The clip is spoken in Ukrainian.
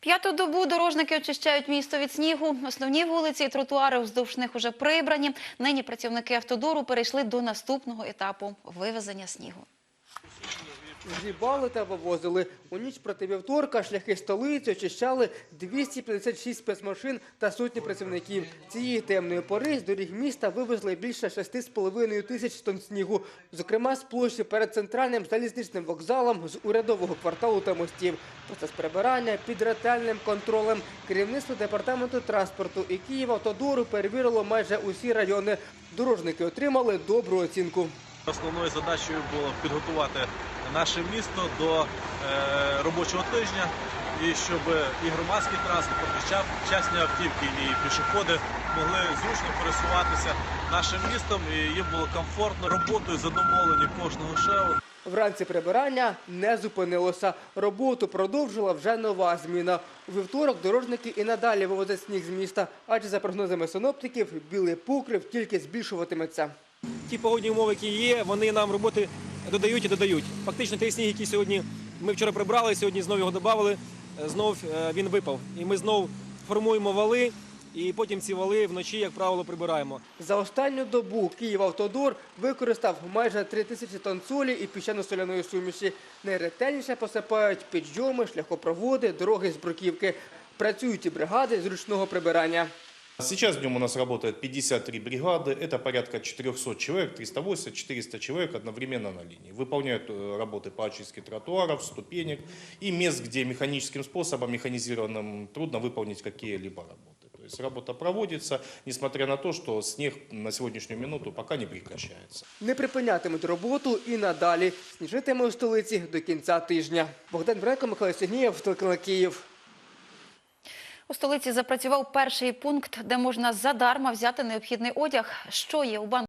П'яту добу дорожники очищають місто від снігу. Основні вулиці і тротуари вздовж них уже прибрані. Нині працівники автодору перейшли до наступного етапу вивезення снігу. Зібали та вивозили. У ніч проти вівторка шляхи столиці очищали 256 спецмашин та сотні працівників. Цієї темної пори з доріг міста вивезли більше 6,5 тисяч тонн снігу. Зокрема, з площі перед центральним залізничним вокзалом з урядового кварталу та мостів. Процес прибирання під ретельним контролем. Керівництво департаменту транспорту і Київавтодору перевірило майже усі райони. Дорожники отримали добру оцінку. Основною задачею було підготувати наше місто до е, робочого тижня і щоб і громадський транспорт, і частні автівки, і пішоходи могли зручно пересуватися нашим містом, і їм було комфортно роботою, задоволені кожного шеу. Вранці прибирання не зупинилося. Роботу продовжила вже нова зміна. У вівторок дорожники і надалі вивозять сніг з міста, адже за прогнозами синоптиків білий покрив тільки збільшуватиметься. Ті погодні умови, які є, вони нам роботи додають і додають. Фактично, той сніг, який сьогодні ми вчора прибрали, сьогодні знову його додали, знов е, він випав. І ми знов формуємо вали, і потім ці вали вночі, як правило, прибираємо. За останню добу Київавтодор використав майже 3 тисячі тонн солі і піщано-соляної суміші. Найретельніше посипають підйоми, шляхопроводи, дороги з бруківки. Працюють і бригади з ручного прибирання. Сейчас днем у нас работает 53 бригады, это порядка 400 человек, 380-400 человек одновременно на линии. Выполняют э, работы по очистке тротуаров, ступенек и мест, где механическим способом, механизированным трудно выполнить какие-либо работы. То есть работа проводится, несмотря на то, что снег на сегодняшнюю минуту пока не прекращается. Не припинятимуть роботу і надалі. Сніжитиме у столиці до кінця тижня. Богдан Бренко, Михайло Сергієв, телеканал Київ. У столиці запрацював перший пункт, де можна задарма взяти необхідний одяг. Що є у банку?